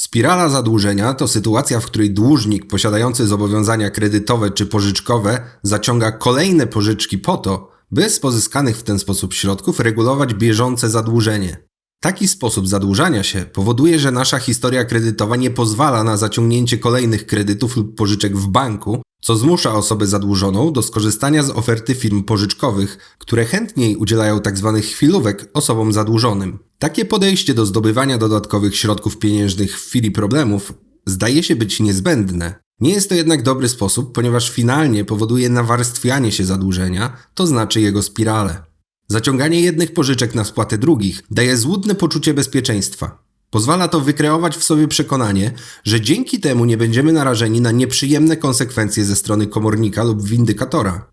Spirala zadłużenia to sytuacja, w której dłużnik posiadający zobowiązania kredytowe czy pożyczkowe zaciąga kolejne pożyczki po to, by z pozyskanych w ten sposób środków regulować bieżące zadłużenie. Taki sposób zadłużania się powoduje, że nasza historia kredytowa nie pozwala na zaciągnięcie kolejnych kredytów lub pożyczek w banku, co zmusza osobę zadłużoną do skorzystania z oferty firm pożyczkowych, które chętniej udzielają tzw. chwilówek osobom zadłużonym. Takie podejście do zdobywania dodatkowych środków pieniężnych w chwili problemów zdaje się być niezbędne. Nie jest to jednak dobry sposób, ponieważ finalnie powoduje nawarstwianie się zadłużenia, to znaczy jego spirale. Zaciąganie jednych pożyczek na spłatę drugich daje złudne poczucie bezpieczeństwa. Pozwala to wykreować w sobie przekonanie, że dzięki temu nie będziemy narażeni na nieprzyjemne konsekwencje ze strony komornika lub windykatora.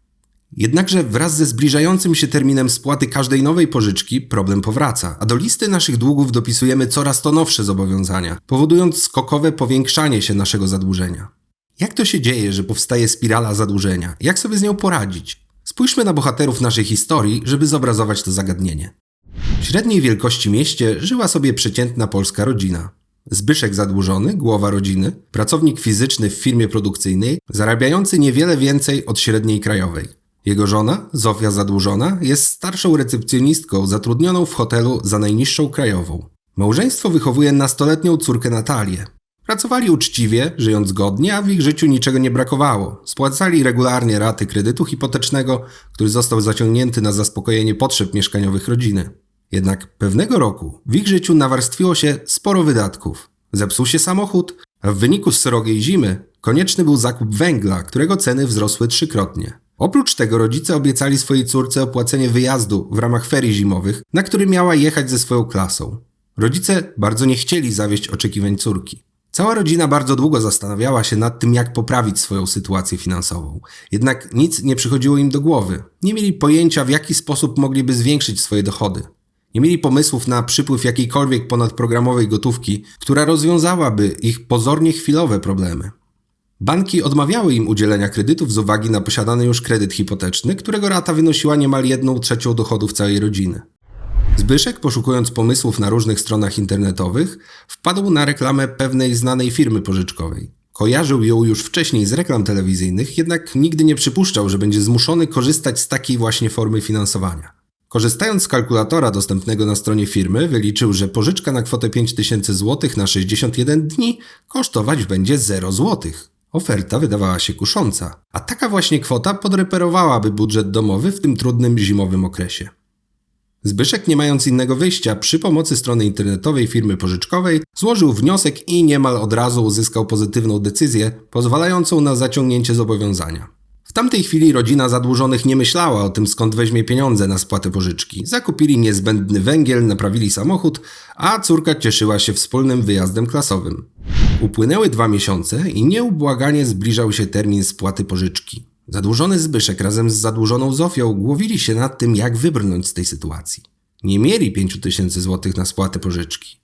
Jednakże wraz ze zbliżającym się terminem spłaty każdej nowej pożyczki problem powraca, a do listy naszych długów dopisujemy coraz to nowsze zobowiązania, powodując skokowe powiększanie się naszego zadłużenia. Jak to się dzieje, że powstaje spirala zadłużenia? Jak sobie z nią poradzić? Spójrzmy na bohaterów naszej historii, żeby zobrazować to zagadnienie. W średniej wielkości mieście żyła sobie przeciętna polska rodzina. Zbyszek zadłużony, głowa rodziny, pracownik fizyczny w firmie produkcyjnej, zarabiający niewiele więcej od średniej krajowej. Jego żona, Zofia zadłużona, jest starszą recepcjonistką zatrudnioną w hotelu za najniższą krajową. Małżeństwo wychowuje nastoletnią córkę Natalię. Pracowali uczciwie, żyjąc godnie, a w ich życiu niczego nie brakowało. Spłacali regularnie raty kredytu hipotecznego, który został zaciągnięty na zaspokojenie potrzeb mieszkaniowych rodziny. Jednak pewnego roku w ich życiu nawarstwiło się sporo wydatków. Zepsuł się samochód, a w wyniku srogiej zimy konieczny był zakup węgla, którego ceny wzrosły trzykrotnie. Oprócz tego rodzice obiecali swojej córce opłacenie wyjazdu w ramach ferii zimowych, na który miała jechać ze swoją klasą. Rodzice bardzo nie chcieli zawieść oczekiwań córki. Cała rodzina bardzo długo zastanawiała się nad tym, jak poprawić swoją sytuację finansową. Jednak nic nie przychodziło im do głowy. Nie mieli pojęcia, w jaki sposób mogliby zwiększyć swoje dochody. Nie mieli pomysłów na przypływ jakiejkolwiek ponadprogramowej gotówki, która rozwiązałaby ich pozornie chwilowe problemy. Banki odmawiały im udzielenia kredytów z uwagi na posiadany już kredyt hipoteczny, którego rata wynosiła niemal jedną trzecią dochodów całej rodziny. Zbyszek, poszukując pomysłów na różnych stronach internetowych, wpadł na reklamę pewnej znanej firmy pożyczkowej. Kojarzył ją już wcześniej z reklam telewizyjnych, jednak nigdy nie przypuszczał, że będzie zmuszony korzystać z takiej właśnie formy finansowania. Korzystając z kalkulatora dostępnego na stronie firmy, wyliczył, że pożyczka na kwotę 5000 zł na 61 dni kosztować będzie 0 zł. Oferta wydawała się kusząca, a taka właśnie kwota podreperowałaby budżet domowy w tym trudnym zimowym okresie. Zbyszek, nie mając innego wyjścia, przy pomocy strony internetowej firmy pożyczkowej złożył wniosek i niemal od razu uzyskał pozytywną decyzję pozwalającą na zaciągnięcie zobowiązania. W tamtej chwili rodzina zadłużonych nie myślała o tym, skąd weźmie pieniądze na spłatę pożyczki. Zakupili niezbędny węgiel, naprawili samochód, a córka cieszyła się wspólnym wyjazdem klasowym. Upłynęły dwa miesiące i nieubłaganie zbliżał się termin spłaty pożyczki. Zadłużony Zbyszek razem z zadłużoną Zofią głowili się nad tym, jak wybrnąć z tej sytuacji. Nie mieli 5 tysięcy złotych na spłatę pożyczki.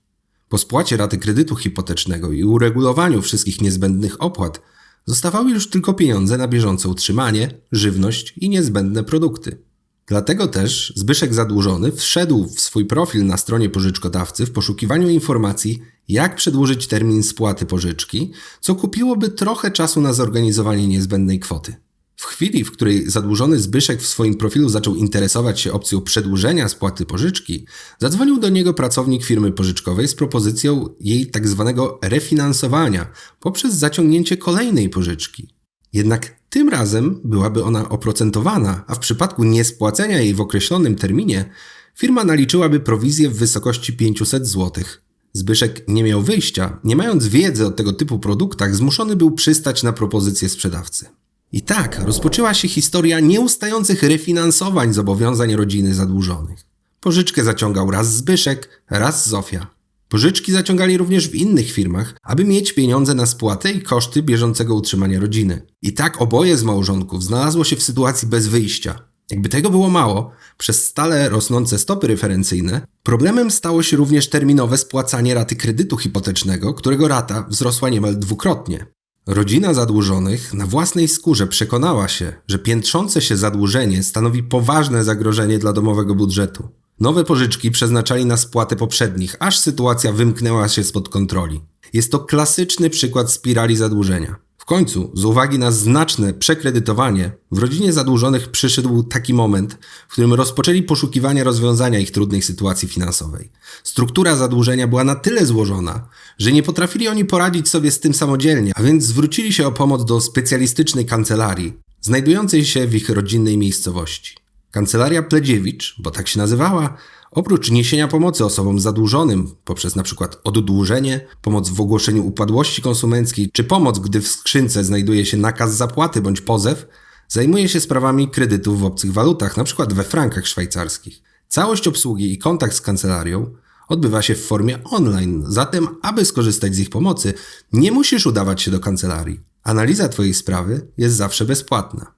Po spłacie raty kredytu hipotecznego i uregulowaniu wszystkich niezbędnych opłat zostawały już tylko pieniądze na bieżące utrzymanie, żywność i niezbędne produkty. Dlatego też Zbyszek zadłużony wszedł w swój profil na stronie pożyczkodawcy w poszukiwaniu informacji, jak przedłużyć termin spłaty pożyczki, co kupiłoby trochę czasu na zorganizowanie niezbędnej kwoty. W chwili, w której zadłużony Zbyszek w swoim profilu zaczął interesować się opcją przedłużenia spłaty pożyczki, zadzwonił do niego pracownik firmy pożyczkowej z propozycją jej tak zwanego refinansowania poprzez zaciągnięcie kolejnej pożyczki. Jednak tym razem byłaby ona oprocentowana, a w przypadku niespłacenia jej w określonym terminie firma naliczyłaby prowizję w wysokości 500 zł. Zbyszek nie miał wyjścia, nie mając wiedzy o tego typu produktach, zmuszony był przystać na propozycję sprzedawcy. I tak rozpoczęła się historia nieustających refinansowań zobowiązań rodziny zadłużonych. Pożyczkę zaciągał raz Zbyszek, raz Zofia. Pożyczki zaciągali również w innych firmach, aby mieć pieniądze na spłatę i koszty bieżącego utrzymania rodziny. I tak oboje z małżonków znalazło się w sytuacji bez wyjścia. Jakby tego było mało, przez stale rosnące stopy referencyjne, problemem stało się również terminowe spłacanie raty kredytu hipotecznego, którego rata wzrosła niemal dwukrotnie. Rodzina zadłużonych na własnej skórze przekonała się, że piętrzące się zadłużenie stanowi poważne zagrożenie dla domowego budżetu. Nowe pożyczki przeznaczali na spłatę poprzednich, aż sytuacja wymknęła się spod kontroli. Jest to klasyczny przykład spirali zadłużenia. W końcu, z uwagi na znaczne przekredytowanie, w rodzinie zadłużonych przyszedł taki moment, w którym rozpoczęli poszukiwania rozwiązania ich trudnej sytuacji finansowej. Struktura zadłużenia była na tyle złożona, że nie potrafili oni poradzić sobie z tym samodzielnie, a więc zwrócili się o pomoc do specjalistycznej kancelarii, znajdującej się w ich rodzinnej miejscowości. Kancelaria Pledziewicz, bo tak się nazywała, Oprócz niesienia pomocy osobom zadłużonym poprzez np. oddłużenie, pomoc w ogłoszeniu upadłości konsumenckiej czy pomoc, gdy w skrzynce znajduje się nakaz zapłaty bądź pozew, zajmuje się sprawami kredytów w obcych walutach, np. we frankach szwajcarskich. Całość obsługi i kontakt z kancelarią odbywa się w formie online, zatem aby skorzystać z ich pomocy, nie musisz udawać się do kancelarii. Analiza Twojej sprawy jest zawsze bezpłatna.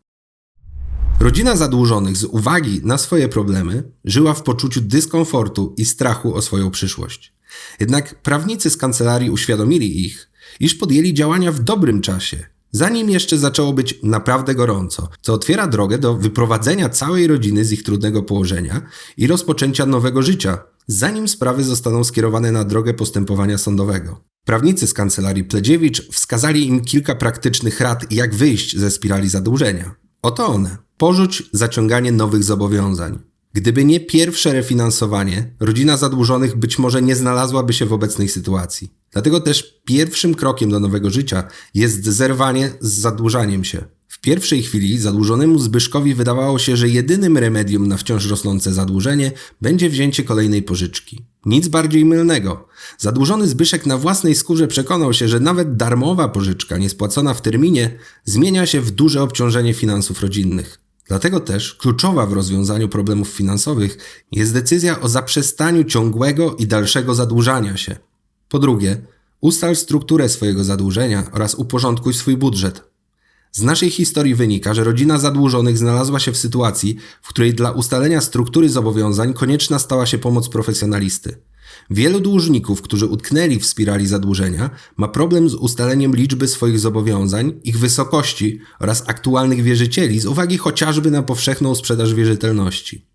Rodzina zadłużonych z uwagi na swoje problemy żyła w poczuciu dyskomfortu i strachu o swoją przyszłość. Jednak prawnicy z kancelarii uświadomili ich, iż podjęli działania w dobrym czasie, zanim jeszcze zaczęło być naprawdę gorąco, co otwiera drogę do wyprowadzenia całej rodziny z ich trudnego położenia i rozpoczęcia nowego życia, zanim sprawy zostaną skierowane na drogę postępowania sądowego. Prawnicy z kancelarii Pledziewicz wskazali im kilka praktycznych rad, jak wyjść ze spirali zadłużenia. Oto one. Porzuć zaciąganie nowych zobowiązań. Gdyby nie pierwsze refinansowanie, rodzina zadłużonych być może nie znalazłaby się w obecnej sytuacji. Dlatego też pierwszym krokiem do nowego życia jest zerwanie z zadłużaniem się. W pierwszej chwili zadłużonemu Zbyszkowi wydawało się, że jedynym remedium na wciąż rosnące zadłużenie będzie wzięcie kolejnej pożyczki. Nic bardziej mylnego. Zadłużony Zbyszek na własnej skórze przekonał się, że nawet darmowa pożyczka niespłacona w terminie zmienia się w duże obciążenie finansów rodzinnych. Dlatego też kluczowa w rozwiązaniu problemów finansowych jest decyzja o zaprzestaniu ciągłego i dalszego zadłużania się. Po drugie, ustal strukturę swojego zadłużenia oraz uporządkuj swój budżet. Z naszej historii wynika, że rodzina zadłużonych znalazła się w sytuacji, w której dla ustalenia struktury zobowiązań konieczna stała się pomoc profesjonalisty. Wielu dłużników, którzy utknęli w spirali zadłużenia, ma problem z ustaleniem liczby swoich zobowiązań, ich wysokości oraz aktualnych wierzycieli z uwagi chociażby na powszechną sprzedaż wierzytelności.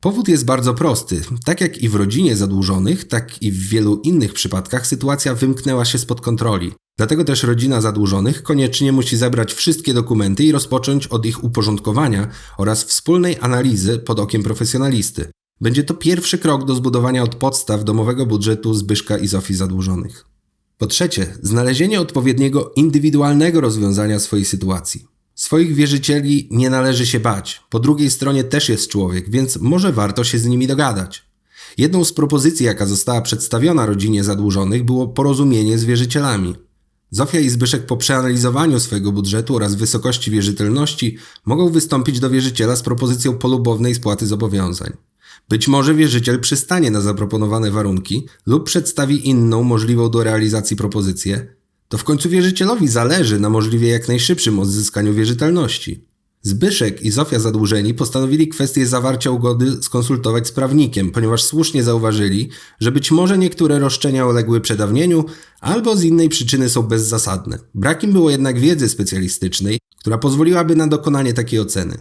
Powód jest bardzo prosty. Tak jak i w rodzinie zadłużonych, tak i w wielu innych przypadkach sytuacja wymknęła się spod kontroli. Dlatego też rodzina zadłużonych koniecznie musi zebrać wszystkie dokumenty i rozpocząć od ich uporządkowania oraz wspólnej analizy pod okiem profesjonalisty. Będzie to pierwszy krok do zbudowania od podstaw domowego budżetu Zbyszka i Zofii zadłużonych. Po trzecie, znalezienie odpowiedniego indywidualnego rozwiązania swojej sytuacji. Swoich wierzycieli nie należy się bać. Po drugiej stronie też jest człowiek, więc może warto się z nimi dogadać. Jedną z propozycji, jaka została przedstawiona rodzinie zadłużonych, było porozumienie z wierzycielami. Zofia i Zbyszek po przeanalizowaniu swojego budżetu oraz wysokości wierzytelności mogą wystąpić do wierzyciela z propozycją polubownej spłaty zobowiązań. Być może wierzyciel przystanie na zaproponowane warunki lub przedstawi inną możliwą do realizacji propozycję. To w końcu wierzycielowi zależy na możliwie jak najszybszym odzyskaniu wierzytelności. Zbyszek i Zofia zadłużeni postanowili kwestię zawarcia ugody skonsultować z prawnikiem, ponieważ słusznie zauważyli, że być może niektóre roszczenia uległy przedawnieniu albo z innej przyczyny są bezzasadne. Brak im było jednak wiedzy specjalistycznej, która pozwoliłaby na dokonanie takiej oceny.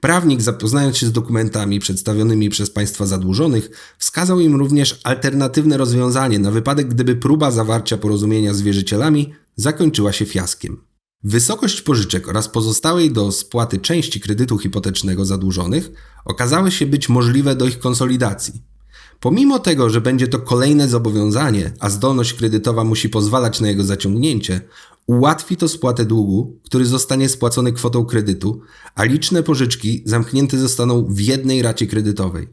Prawnik, zapoznając się z dokumentami przedstawionymi przez państwa zadłużonych, wskazał im również alternatywne rozwiązanie na wypadek, gdyby próba zawarcia porozumienia z wierzycielami zakończyła się fiaskiem. Wysokość pożyczek oraz pozostałej do spłaty części kredytu hipotecznego zadłużonych okazały się być możliwe do ich konsolidacji. Pomimo tego, że będzie to kolejne zobowiązanie, a zdolność kredytowa musi pozwalać na jego zaciągnięcie, ułatwi to spłatę długu, który zostanie spłacony kwotą kredytu, a liczne pożyczki zamknięte zostaną w jednej racie kredytowej.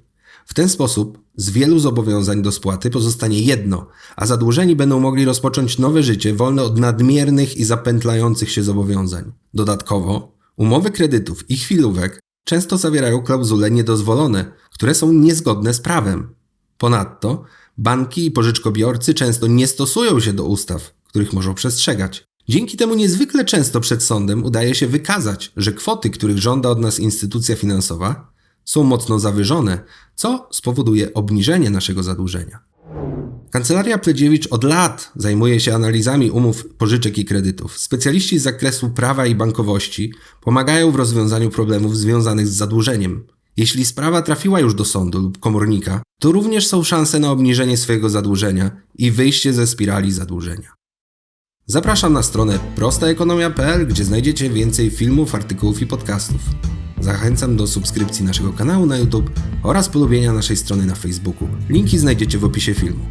W ten sposób z wielu zobowiązań do spłaty pozostanie jedno, a zadłużeni będą mogli rozpocząć nowe życie wolne od nadmiernych i zapętlających się zobowiązań. Dodatkowo, umowy kredytów i chwilówek często zawierają klauzule niedozwolone, które są niezgodne z prawem. Ponadto, banki i pożyczkobiorcy często nie stosują się do ustaw, których muszą przestrzegać. Dzięki temu niezwykle często przed sądem udaje się wykazać, że kwoty, których żąda od nas instytucja finansowa, są mocno zawyżone, co spowoduje obniżenie naszego zadłużenia. Kancelaria Pledziewicz od lat zajmuje się analizami umów pożyczek i kredytów. Specjaliści z zakresu prawa i bankowości pomagają w rozwiązaniu problemów związanych z zadłużeniem. Jeśli sprawa trafiła już do sądu lub komornika, to również są szanse na obniżenie swojego zadłużenia i wyjście ze spirali zadłużenia. Zapraszam na stronę prostaekonomia.pl, gdzie znajdziecie więcej filmów, artykułów i podcastów. Zachęcam do subskrypcji naszego kanału na YouTube oraz polubienia naszej strony na Facebooku. Linki znajdziecie w opisie filmu.